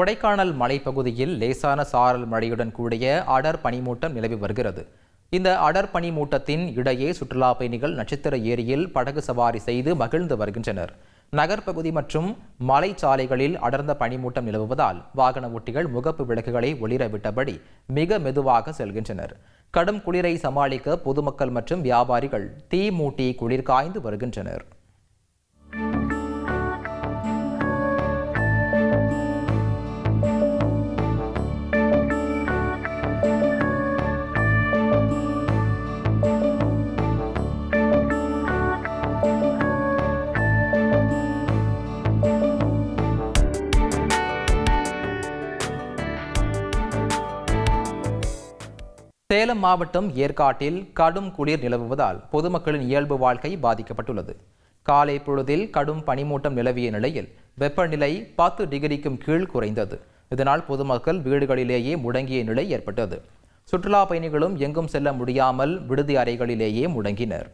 கொடைக்கானல் மலைப்பகுதியில் லேசான சாரல் மழையுடன் கூடிய அடர் பனிமூட்டம் நிலவி வருகிறது. இந்த அடர் பனிமூட்டத்தின் இடையே சுற்றுலா பயணிகள் நட்சத்திர ஏரியில் படகு சவாரி செய்து மகிழ்ந்து வருகின்றனர். நகர்ப்பகுதி மற்றும் மலைச்சாலைகளில் அடர்ந்த பனிமூட்டம் நிலவுவதால் வாகன ஓட்டிகள் முகப்பு விளக்குகளை ஒளிர விட்டபடி மிக மெதுவாக செல்கின்றனர். கடும் குளிரை சமாளிக்க பொதுமக்கள் மற்றும் வியாபாரிகள் தீ மூட்டி குளிர் காய்ந்து வருகின்றனர். சேலம் மாவட்டம் ஏற்காட்டில் கடும் குளிர் நிலவுவதால் பொதுமக்களின் இயல்பு வாழ்க்கை பாதிக்கப்பட்டுள்ளது. காலை பொழுதில் கடும் பனிமூட்டம் நிலவிய நிலையில் வெப்பநிலை பத்து டிகிரிக்கும் கீழ் குறைந்தது. இதனால் பொதுமக்கள் வீடுகளிலேயே முடங்கிய நிலை ஏற்பட்டது. சுற்றுலா பயணிகளும் எங்கும் செல்ல முடியாமல் விடுதி அறைகளிலேயே முடங்கினர்.